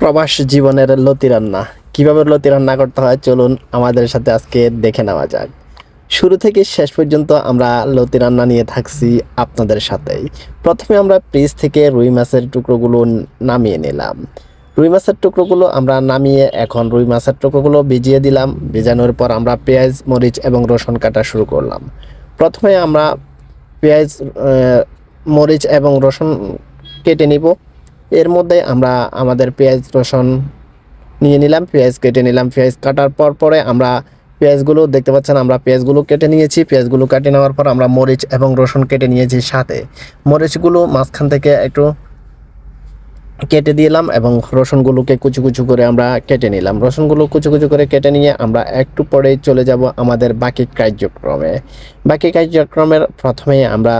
প্রবাস জীবনের লতি রান্না। কীভাবে লতি রান্না করতে হয় চলুন আমাদের সাথে আজকে দেখে নেওয়া যাক। শুরু থেকে শেষ পর্যন্ত আমরা লতি রান্না নিয়ে থাকছি আপনাদের সাথেই। প্রথমে আমরা ফ্রিজ থেকে রুই মাছের টুকরোগুলো নামিয়ে নিলাম। রুই মাছের টুকরোগুলো আমরা নামিয়ে এখন রুই মাছের টুকরোগুলো ভিজিয়ে দিলাম। ভিজানোর পর আমরা পেঁয়াজ, মরিচ এবং রসুন কাটা শুরু করলাম। প্রথমে আমরা পেঁয়াজ মরিচ এবং রসুন কেটে নিব। এর মধ্যে আমরা আমাদের পেঁয়াজ রসুন নিয়ে নিলাম, পেঁয়াজ কেটে নিলাম। পেঁয়াজ কাটার পর পরে আমরা পেঁয়াজগুলো দেখতে পাচ্ছেন, আমরা পেঁয়াজগুলো কেটে নিয়েছি। পেঁয়াজগুলো কেটে নেওয়ার পর আমরা মরিচ এবং রসুন কেটে নিয়েছি সাথে। মরিচগুলো মাঝখান থেকে একটু কেটে দিলাম এবং রসুনগুলোকে কুচু কুচু করে আমরা কেটে নিলাম। রসুনগুলো কুচু কুচু করে কেটে নিয়ে আমরা একটু পরেই চলে যাব আমাদের বাকি কার্যক্রমে। বাকি কার্যক্রমের প্রথমেই আমরা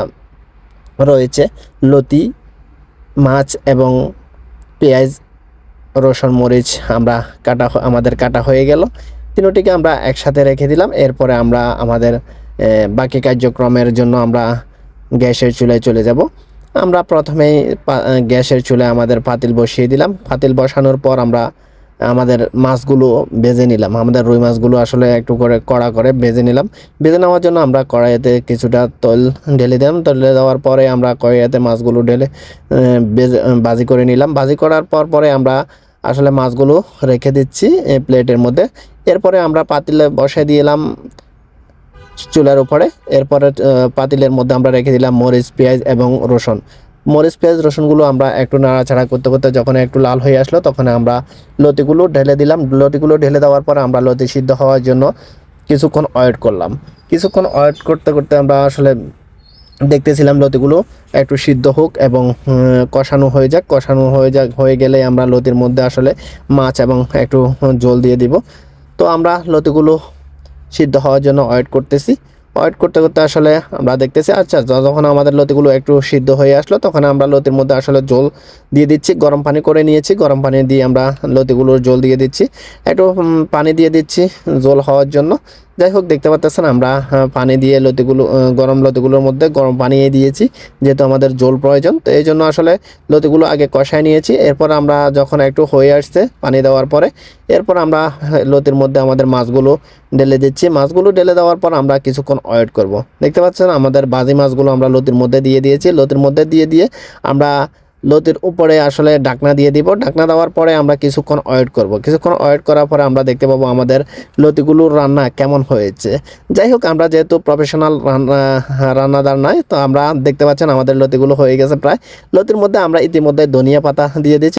রয়েছে লতি। মাছ এবং পেঁয়াজ, রসুন, মরিচ আমরা কাটা আমাদের কাটা হয়ে গেল। তিনটিকে আমরা একসাথে রেখে দিলাম। এরপরে আমরা আমাদের বাকি কার্যক্রমের জন্য আমরা গ্যাসের চুলায় চলে যাব। আমরা প্রথমেই গ্যাসের চুলায় আমাদের পাতিল বসিয়ে দিলাম। পাতিল বসানোর পর আমরা আমাদের মাছগুলো ভেজে নিলাম। আমাদের রুই মাছগুলো আসলে একটু করে কড়া করে ভেজে নিলাম। ভেজে নেওয়ার জন্য আমরা কড়াইতে কিছুটা তেল ঢেলে দিলাম। ঢেলে দেওয়ার পরে আমরা কড়াইতে মাছগুলো ঢেলে আহ, ভাজি করে নিলাম। ভাজি করার পর পরে আমরা আসলে মাছগুলো রেখে দিচ্ছি প্লেটের মধ্যে। এরপরে আমরা পাতিলে বসে দিলাম চুলার উপরে। এরপরে পাতিলের মধ্যে আমরা রেখে দিলাম মরিচ পেঁয়াজ এবং রসুন। মরিচ পেঁয়াজ, রসুনগুলো আমরা একটু নাড়াচাড়া করতে করতে যখন একটু লাল হয়ে আসলো, তখন আমরা লতিগুলো ঢেলে দিলাম। লতিগুলো ঢেলে দেওয়ার পর আমরা লতি সিদ্ধ হওয়ার জন্য কিছুক্ষণ ওয়েট করলাম। কিছুক্ষণ ওয়েট করতে করতে আমরা আসলে দেখতেছিলাম লতিগুলো একটু সিদ্ধ হোক এবং কষানো হয়ে যাক। কষানো হয়ে যাক, হয়ে গেলে আমরা লতির মধ্যে আসলে মাছ এবং একটু জল দিয়ে দিব। তো আমরা লতিগুলো সিদ্ধ হওয়ার জন্য ওয়েট করতেছি। ওয়েট করতে করতে আসলে আমরা দেখতেছি আচ্ছা যখন আমাদের লতিগুলো একটু সিদ্ধ হয়ে আসলো, তখন আমরা লতির মধ্যে আসলে জল দিয়ে দিচ্ছি, গরম পানি করে নিয়েছি, গরম পানি দিয়ে আমরা লতিগুলোর জল দিয়ে দিচ্ছি, একটু পানি দিয়ে দিচ্ছি জল হওয়ার জন্য। যাই হোক দেখতে পাচ্ছেন আমরা পানি দিয়ে লতিগুলো গরম লতিগুলোর মধ্যে গরম পানি দিয়েছি, যেহেতু আমাদের জল প্রয়োজন। তো এই জন্য আসলে লতিগুলো আগে কষায় নিয়েছি, এরপর আমরা যখন একটু হয়ে আসছে পানি দেওয়ার পরে, এরপর আমরা লতির মধ্যে আমাদের মাছগুলো ঢেলে দিচ্ছি। মাছগুলো ঢেলে দেওয়ার পর আমরা কিছুক্ষণ ওয়েট করব। দেখতে পাচ্ছেন আমাদের বাজি মাছগুলো আমরা লতির মধ্যে দিয়ে দিয়েছি। লতির মধ্যে দিয়ে দিয়ে আমরা লতির উপরে আসলে ঢাকনা দিয়ে দিব। ঢাকনা দেওয়ার পরে আমরা কিছুক্ষণ ওয়েট করব। কিছুক্ষণ ওয়েট করার পরে আমরা দেখতে পাবো আমাদের লতিগুলোর রান্না কেমন হয়েছে। যাই হোক, আমরা যেহেতু প্রফেশনাল রান্না রান্নাদার নয়, তো আমরা দেখতে পাচ্ছেন আমাদের লতিগুলো হয়ে গেছে প্রায়। লতির মধ্যে আমরা ইতিমধ্যে ধনিয়া পাতা দিয়ে দিয়েছি।